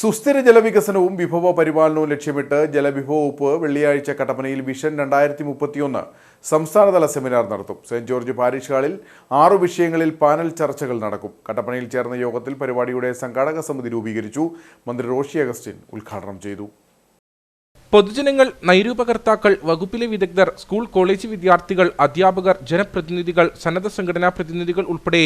സുസ്ഥിര ജലവികസനവും വിഭവ പരിപാലനവും ലക്ഷ്യമിട്ട് ജലവിഭവ വകുപ്പ് വെള്ളിയാഴ്ച കട്ടപ്പനയിൽ വിഷൻ രണ്ടായിരത്തി മുപ്പത്തിയൊന്ന് സംസ്ഥാനതല സെമിനാർ നടത്തും. സെന്റ് ജോർജ് പാരിഷ് ഹാളിൽ ആറു വിഷയങ്ങളിൽ പാനൽ ചർച്ചകൾ നടക്കും. കട്ടപ്പനയിൽ ചേർന്ന യോഗത്തിൽ പരിപാടിയുടെ സംഘാടക സമിതി രൂപീകരിച്ചു. മന്ത്രി റോഷി അഗസ്റ്റിൻ ഉദ്ഘാടനം ചെയ്തു. പൊതുജനങ്ങൾ നൈരൂപകർത്താക്കൾ വകുപ്പിലെ വിദഗ്ധർ സ്കൂൾ കോളേജ് വിദ്യാർത്ഥികൾ അധ്യാപകർ ജനപ്രതിനിധികൾ സന്നദ്ധ സംഘടനാ പ്രതിനിധികൾ ഉൾപ്പെടെ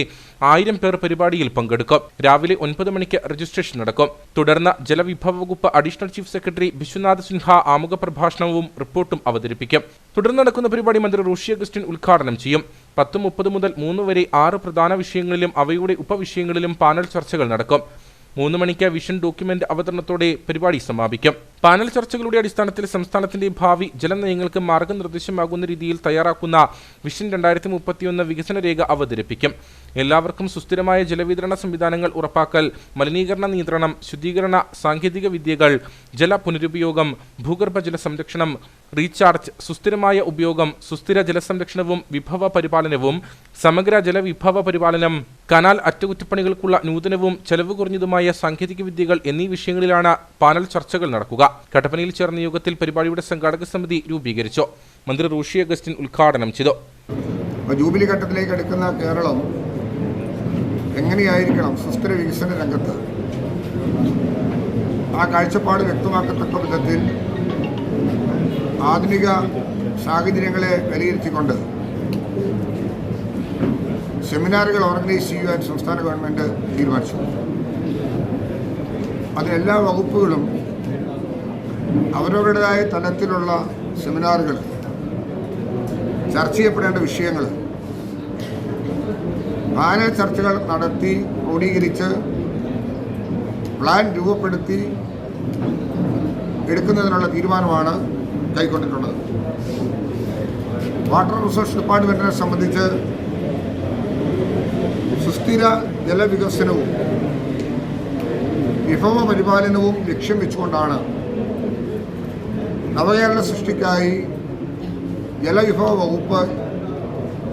ആയിരം പേർ പരിപാടിയിൽ പങ്കെടുക്കും. രാവിലെ ഒൻപത് മണിക്ക് രജിസ്ട്രേഷൻ നടക്കും. തുടർന്ന് ജലവിഭവ വകുപ്പ് additional chief secretary Vishwanath Sinha ആമുഖ പ്രഭാഷണവും റിപ്പോർട്ടും അവതരിപ്പിക്കും. തുടർന്ന് നടക്കുന്ന പരിപാടി മന്ത്രി റോഷി അഗസ്റ്റിൻ ഉദ്ഘാടനം ചെയ്യും. പത്ത് മുപ്പത് മുതൽ മൂന്ന് വരെ ആറ് പ്രധാന വിഷയങ്ങളിലും അവയുടെ ഉപവിഷയങ്ങളിലും പാനൽ ചർച്ചകൾ നടക്കും. മൂന്ന് മണിക്ക് വിഷൻ ഡോക്യുമെന്റ് അവതരണത്തോടെ പരിപാടി സമാപിക്കും. പാനൽ ചർച്ചകളുടെ അടിസ്ഥാനത്തിൽ സംസ്ഥാനത്തിന്റെ ഭാവി ജലനയങ്ങൾക്ക് മാർഗനിർദ്ദേശമാകുന്ന രീതിയിൽ തയ്യാറാക്കുന്ന വിഷൻ രണ്ടായിരത്തി മുപ്പത്തിയൊന്ന് വികസന രേഖ അവതരിപ്പിക്കും. എല്ലാവർക്കും സുസ്ഥിരമായ ജലവിതരണ സംവിധാനങ്ങൾ ഉറപ്പാക്കൽ മലിനീകരണ നിയന്ത്രണം ശുദ്ധീകരണ സാങ്കേതിക വിദ്യകൾ ജല പുനരുപയോഗം ഭൂഗർഭ ജല സംരക്ഷണം റീചാർജ് സുസ്ഥിരമായ ഉപയോഗം സുസ്ഥിര ജലസംരക്ഷണവും വിഭവ പരിപാലനവും സമഗ്ര ജലവിഭവ പരിപാലനം കനാൽ അറ്റകുറ്റപ്പണികൾക്കുള്ള നൂതനവും ചെലവ് കുറഞ്ഞതുമായ സാങ്കേതിക വിദ്യകൾ എന്നീ വിഷയങ്ങളിലാണ് പാനൽ ചർച്ചകൾ നടക്കുക. കട്ടപ്പനയിൽ ചേർന്ന യോഗത്തിൽ പരിപാടിയുടെ സംഘാടക സമിതി രൂപീകരിച്ചു. മന്ത്രി റൂഷി അഗസ്റ്റിൻ ഉദ്ഘാടനം ചെയ്തു. ജൂബിലി ഘട്ടത്തിലേക്ക് എടുക്കുന്ന കേരളം എങ്ങനെയായിരിക്കണം സുസ്ഥിര വികസന രംഗത്ത്? ആ കാഴ്ചപ്പാട് വ്യക്തമാക്കത്തക്ക വിധത്തിൽ ആധുനിക സാഹചര്യങ്ങളെ വിലയിരുത്തിക്കൊണ്ട് സെമിനാറുകൾ ഓർഗനൈസ് ചെയ്യുവാൻ സംസ്ഥാന ഗവൺമെന്റ് തീരുമാനിച്ചു. അതിലെല്ലാ വകുപ്പുകളും അവരവരുടേതായ തലത്തിലുള്ള സെമിനാറുകൾ ചർച്ച ചെയ്യപ്പെടേണ്ട വിഷയങ്ങൾ പാനൽ ചർച്ചകൾ നടത്തി ക്രോഡീകരിച്ച് പ്ലാൻ രൂപപ്പെടുത്തി എടുക്കുന്നതിനുള്ള തീരുമാനമാണ് കൈക്കൊണ്ടിട്ടുള്ളത്. വാട്ടർ റിസോഴ്സ് ഡിപ്പാർട്ട്മെന്റിനെ സംബന്ധിച്ച് സുസ്ഥിര ജലവികസനവും വിഭവ പരിപാലനവും ലക്ഷ്യം വെച്ചുകൊണ്ടാണ് നവകേരള സൃഷ്ടിക്കായി ജലവിഭവ വകുപ്പ്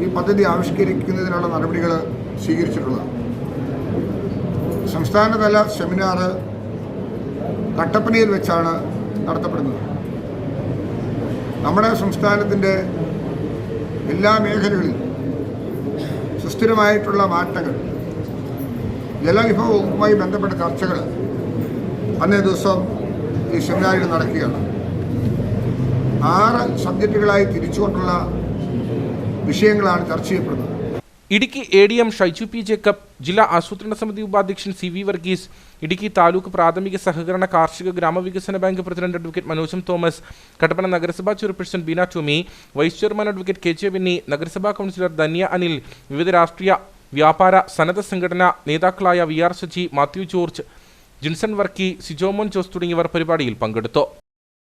ഈ പദ്ധതി ആവിഷ്കരിക്കുന്നതിനുള്ള നടപടികൾ സ്വീകരിച്ചിട്ടുള്ളത് സംസ്ഥാനതല സെമിനാർ കട്ടപ്പനയിൽ വെച്ചാണ് നടത്തപ്പെടുന്നത്. നമ്മുടെ സംസ്ഥാനത്തിന്റെ എല്ലാ മേഖലകളിലും സുസ്ഥിരമായിട്ടുള്ള മാറ്റങ്ങൾ ജലവിഭവവുമായി ബന്ധപ്പെട്ട ചർച്ചകൾ അന്നേ ദിവസം ഈ സെമിനാറിൽ നടക്കുകയാണ്. ആറ് സബ്ജക്റ്റുകളായി തിരിച്ചുകൊണ്ടുള്ള വിഷയങ്ങളാണ് ചർച്ച ചെയ്യപ്പെടുന്നത്. Idukki A D M Shaiju P Jacob ജില്ലാ ആസൂത്രണ സമിതി ഉപാധ്യക്ഷൻ സി വി വർഗീസ് ഇടുക്കി താലൂക്ക് പ്രാഥമിക സഹകരണ കാർഷിക ഗ്രാമവികസന bank president advocate Manoj Thomas Kattappana നഗരസഭാ chairperson Beena Tomy vice chairman advocate K J Vinny നഗരസഭാ കൗൺസിലർ ധന്യ അനിൽ വിവിധ രാഷ്ട്രീയ വ്യാപാര സന്നദ്ധ സംഘടനാ നേതാക്കളായ വി ആർ സജി മാത്യു ജോർജ് ജിൻസൺ വർക്കി സിജോമോൻ ജോസ് തുടങ്ങിയവർ പരിപാടിയിൽ പങ്കെടുത്തു.